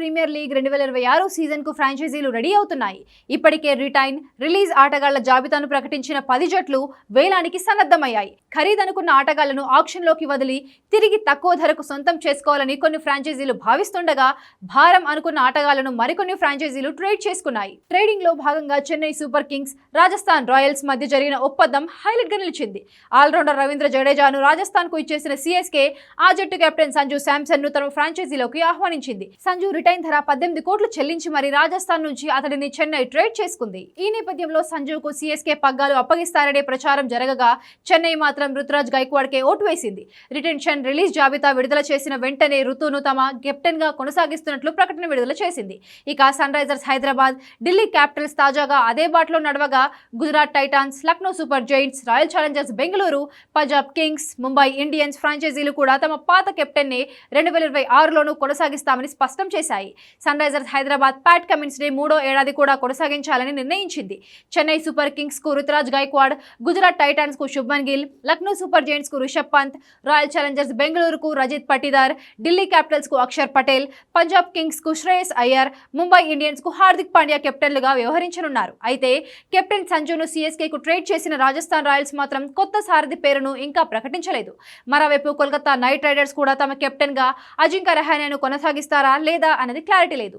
Premier league రెండు వేల ఇరవై ఆరు సీజన్కు ఫ్రాంచైజీలు రెడీ అవుతున్నాయి. ఇప్పటికే రిటైన్ రిలీజ్ ఆటగాళ్ళ జాబితాను ప్రకటించిన పది జట్లు వేలానికి సన్నద్ధమయ్యాయి. ఖరీదనుకున్న ఆటగాళ్ళను ఆక్షన్లోకి వదిలి తిరిగి తక్కువ ధరకు సొంతం చేసుకోవాలని కొన్ని ఫ్రాంచైజీలు భావిస్తుండగా భారం అనుకున్న ఆటగాళ్ళను మరికొన్ని ఫ్రాంచైజీలు ట్రేడ్ చేసుకున్నాయి. ట్రేడింగ్లో భాగంగా Chennai Super Kings Rajasthan Royals మధ్య జరిగిన ఒప్పందం హైలైట్గా నిలిచింది. ఆల్రౌండర్ రవీంద్ర జడేజాను రాజస్థాన్కు ఇచ్చేసిన సిఎస్కే ఆ జట్టు కెప్టెన్ సంజు శాంసన్ను తమ ఫ్రాంచైజీలోకి ఆహ్వానించింది. సంజు రిటైన్ ధర పద్దెనిమిది కోట్లు చెల్లించి మరి రాజస్థాన్ నుంచి అతడిని చెన్నై ట్రేడ్ చేసుకుంది. ఈ నేపథ్యంలో సంజుకు సిఎస్కే పగ్గాలు అప్పగిస్తారనే ప్రచారం జరగగా చెన్నై మాత్రం రుతురాజ్ గైక్వాడ్కే ఓటు వేసింది. రిటెన్షన్ రిలీజ్ జాబితా విడుదల చేసిన వెంటనే రుతును తమ కెప్టెన్గా కొనసాగిస్తున్నట్లు ప్రకటన విడుదల చేసింది. ఇక Sunrisers Hyderabad Delhi Capitals తాజాగా అదే బాటలో నడవగా Gujarat Titans Lucknow Super Giants Royal Challengers Bengaluru Punjab Kings Mumbai Indians ఫ్రాంచైజీలు కూడా తమ పాత కెప్టెన్ని రెండు వేల ఇరవై ఆరులోనూ కొనసాగిస్తామని స్పష్టం చేశాయి. Sunrisers Hyderabad Pat Cummins డే మూడో ఏడాది కూడా కొనసాగించాలని నిర్ణయించింది. చెన్నై సూపర్ కింగ్స్కు రుతురాజ్ గైక్వాడ్ గుజరాత్ టైటాన్స్కు శుభ్మన్ గిల్ లక్నో సూపర్ జైంట్స్కు రిషబ్ పంత్ రాయల్ ఛాలెంజర్స్ బెంగళూరుకు రజిత్ పటిదార్ ఢిల్లీ క్యాపిటల్స్కు అక్షర్ పటేల్ పంజాబ్ కింగ్స్కు శ్రేయస్ అయ్యర్ ముంబై ఇండియన్స్కు హార్దిక్ పాండ్యా కెప్టెన్లుగా వ్యవహరించనున్నారు. అయితే కెప్టెన్ సంజును సిఎస్కే కు ట్రేడ్ చేసిన రాజస్థాన్ రాయల్స్ మాత్రం కొత్త సారథి పేరును ఇంకా ప్రకటించలేదు. మరోవైపు కోల్కతా నైట్ రైడర్స్ కూడా తమ కెప్టెన్గా అజింక్య రహానేను కొనసాగిస్తారా లేదా అన్నది క్లారిటీ లేదు.